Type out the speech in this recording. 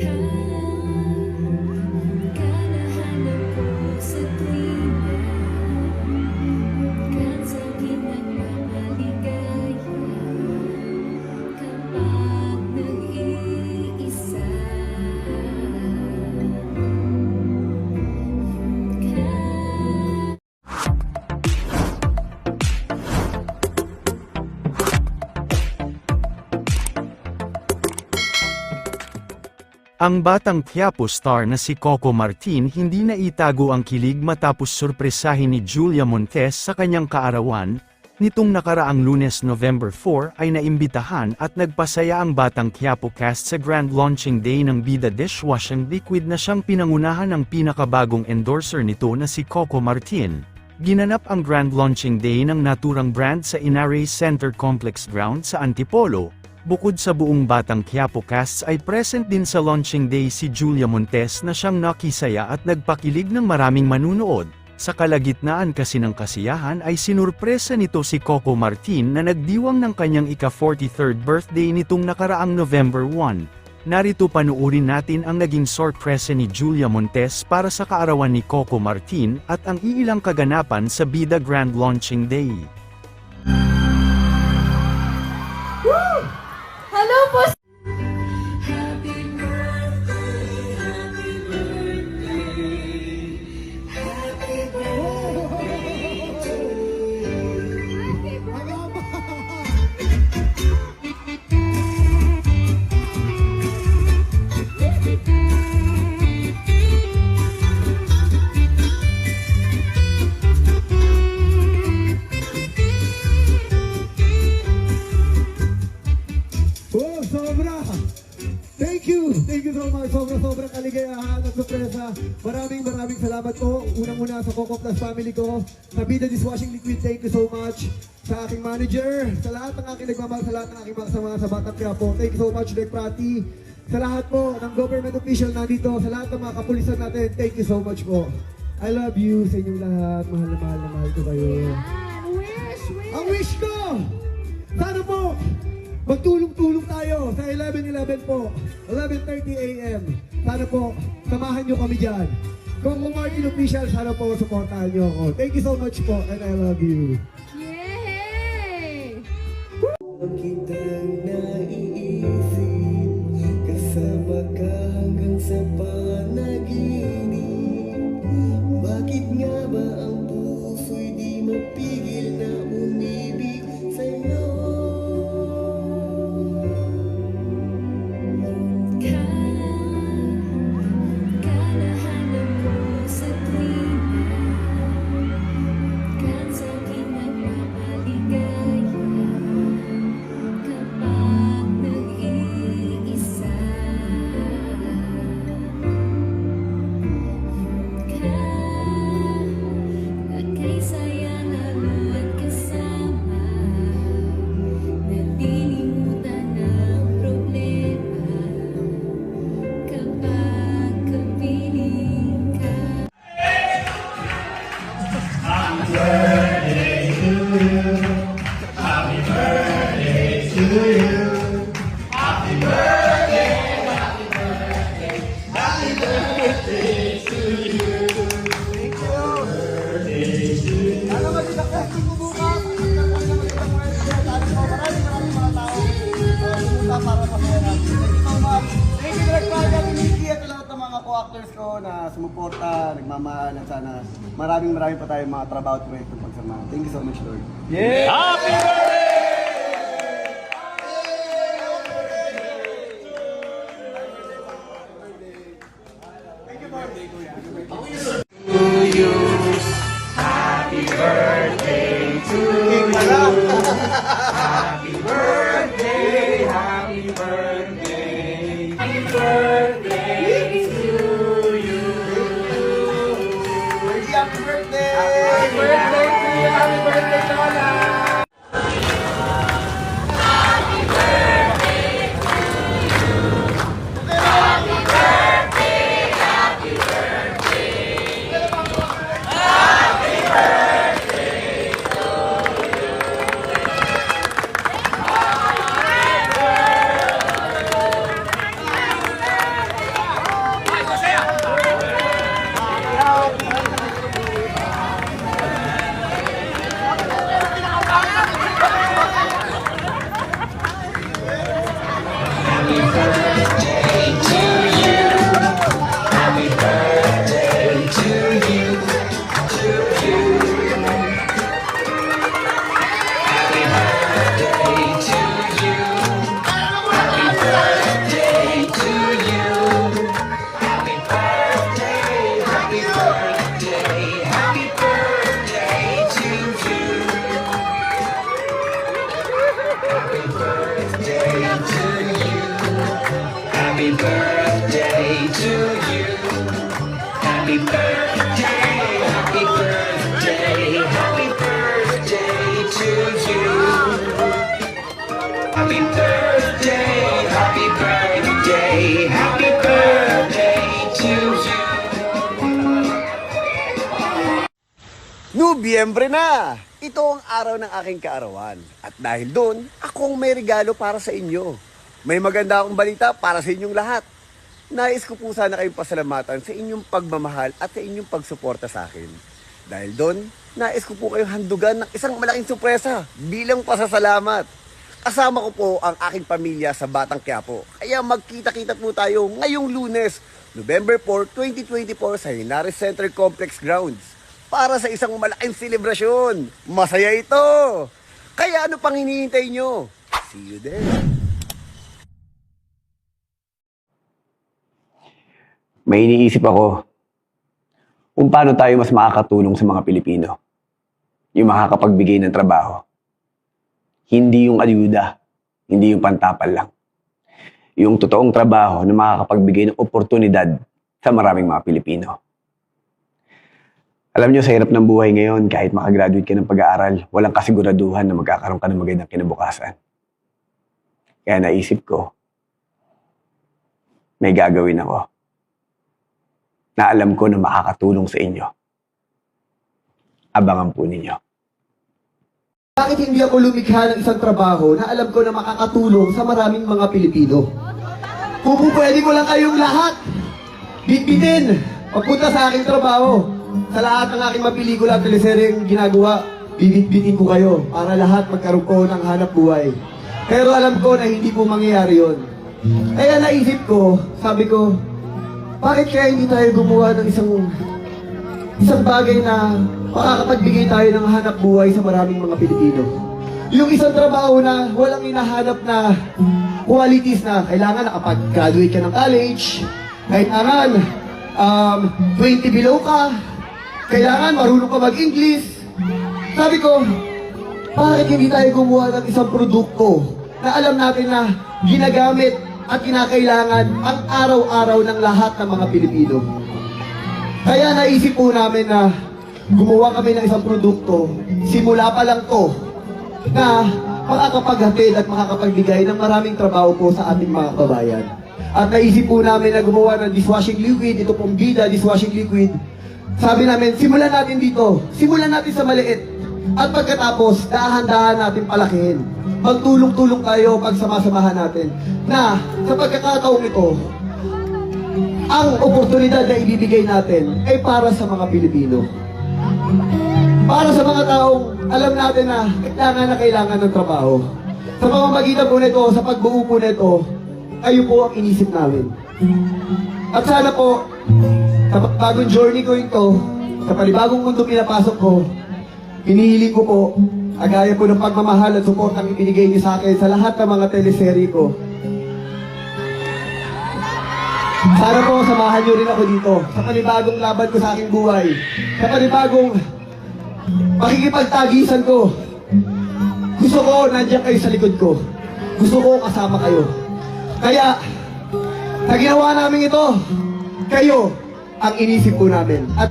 Yeah. Ang batang Quiapo star na si Coco Martin hindi na itago ang kilig matapos sorpresahin ni Julia Montes sa kanyang kaarawan, nitong nakaraang lunes November 4 ay naimbitahan at nagpasaya ang batang Quiapo cast sa grand launching day ng Bida Dishwashing Liquid na siyang pinangunahan ng pinakabagong endorser nito na si Coco Martin. Ginanap ang grand launching day ng naturang brand sa Inaray Center Complex Ground sa Antipolo, Bukod sa buong Batang Quiapo cast ay present din sa launching day si Julia Montes na siyang nakisaya at nagpakilig ng maraming manunood. Sa kalagitnaan kasi ng kasiyahan ay sinurpresa nito si Coco Martin na nagdiwang ng kanyang ika-43rd birthday nitong nakaraang November 1. Narito panuurin natin ang naging sorpresa ni Julia Montes para sa kaarawan ni Coco Martin at ang iilang kaganapan sa Bida Grand Launching Day. Thank you so much. Sobra, sobra kaligayahan at sorpresa. Maraming maraming salamat po. Unang-una sa Coco Plus family ko. Sa Bida Dishwashing Liquid, thank you so much. Sa aking manager, sa lahat ng aking nagmamahal, sa lahat ng aking mga kasama sa Batang Quiapo. Thank you so much, Direk Prati. Sa lahat po ng government official nandito, sa lahat ng mga kapulisan natin, thank you so much po. I love you sa inyong lahat. Mahal na mahal na mahal ko kayo. Yan, wish, wish. Ang wish ko, sana po, magtulong-tulong tayo sa 11.11 po, 11.30 a.m. Sana po, samahan nyo kami dyan. Kung Martin Official, sana po, supportahan nyo ako. Thank you so much po, and I love you. Yay! kitang co-actors ko na sumuporta, nagmamahal, at sana maraming maraming pa tayong mga trabaho at proyekto pagsama. Thank you so much, Lord. Happy Nobyembre na! Ito ang araw ng aking kaarawan. At dahil doon, akong may regalo para sa inyo. May maganda akong balita para sa inyong lahat. Nais ko po sana kayong pasalamatan sa inyong pagmamahal at sa inyong pagsuporta sa akin. Dahil doon, nais ko po kayong handugan ng isang malaking sorpresa bilang pasasalamat. Kasama ko po ang aking pamilya sa Batang Quiapo. Kaya magkita-kita po tayo ngayong lunes, November 4, 2024 sa Linares Center Complex Grounds para sa isang malaking selebrasyon. Masaya ito! Kaya ano pang hinihintay nyo? See you there! May iniisip ako kung paano tayo mas makakatulong sa mga Pilipino. Yung makakapagbigay ng trabaho. Hindi yung ayuda, hindi yung pantapal lang. Yung totoong trabaho na makakapagbigay ng oportunidad sa maraming mga Pilipino. Alam nyo, sa hirap ng buhay ngayon, kahit makagraduate ka ng pag-aaral, walang kasiguraduhan na magkakaroon ka ng magandang kinabukasan. Kaya naisip ko, may gagawin ako na alam ko na makakatulong sa inyo. Abangan po ninyo. Bakit hindi ako lumikha ng isang trabaho na alam ko na makakatulong sa maraming mga Pilipino? Kung pwede ko lang kayong lahat, bitbitin, pagpunta sa aking trabaho. Sa lahat ng aking mapelikula at teleseryeng ginagawa, bibitbitin ko kayo para lahat magkaroon ng hanap buhay. Pero alam ko na hindi po mangyayari yon. Kaya naisip ko, sabi ko, bakit kaya hindi tayo gumawa ng isang isang bagay na makakapagbigay tayo ng hanap buhay sa maraming mga Pilipino. Yung isang trabaho na walang hinahanap na qualities na kailangan nakapag-graduate ka ng college, kailangan um, 20 below ka, kailangan marunong ka mag-English. Sabi ko, bakit hindi tayo gumawa ng isang produkto na alam natin na ginagamit at kinakailangan ang araw-araw ng lahat ng mga Pilipino. Kaya naisip po namin na gumawa kami ng isang produkto, simula pa lang to, na makakapaghatid at makakapagbigay ng maraming trabaho po sa ating mga kabayan. At naisip po namin na gumawa ng dishwashing liquid, ito pong Bida dishwashing liquid. Sabi namin, simulan natin dito, simulan natin sa maliit. At pagkatapos, dahan-dahan natin palakihin. Magtulong-tulong tayo pagsama-samahan natin. Na sa pagkakataong ito, ang oportunidad na ibibigay natin ay para sa mga Pilipino. Para sa mga taong alam natin na kailangan na kailangan ng trabaho. Sa pamamagitan po nito, sa pagbuo po nito, kayo po ang inisip namin. At sana po, sa bagong journey ko ito, sa panibagong mundo pinapasok ko, hinihiling ko po, agaya po ng pagmamahal at support ang ibinigay niyo sa akin sa lahat ng mga teleserye ko. Sana po samahan niyo rin ako dito sa panibagong laban ko sa aking buhay. Sa panibagong pakikipagtagisan ko. Gusto ko nandiyan kayo sa likod ko. Gusto ko kasama kayo. Kaya, sa ginawa namin ito, kayo ang inisip po namin. At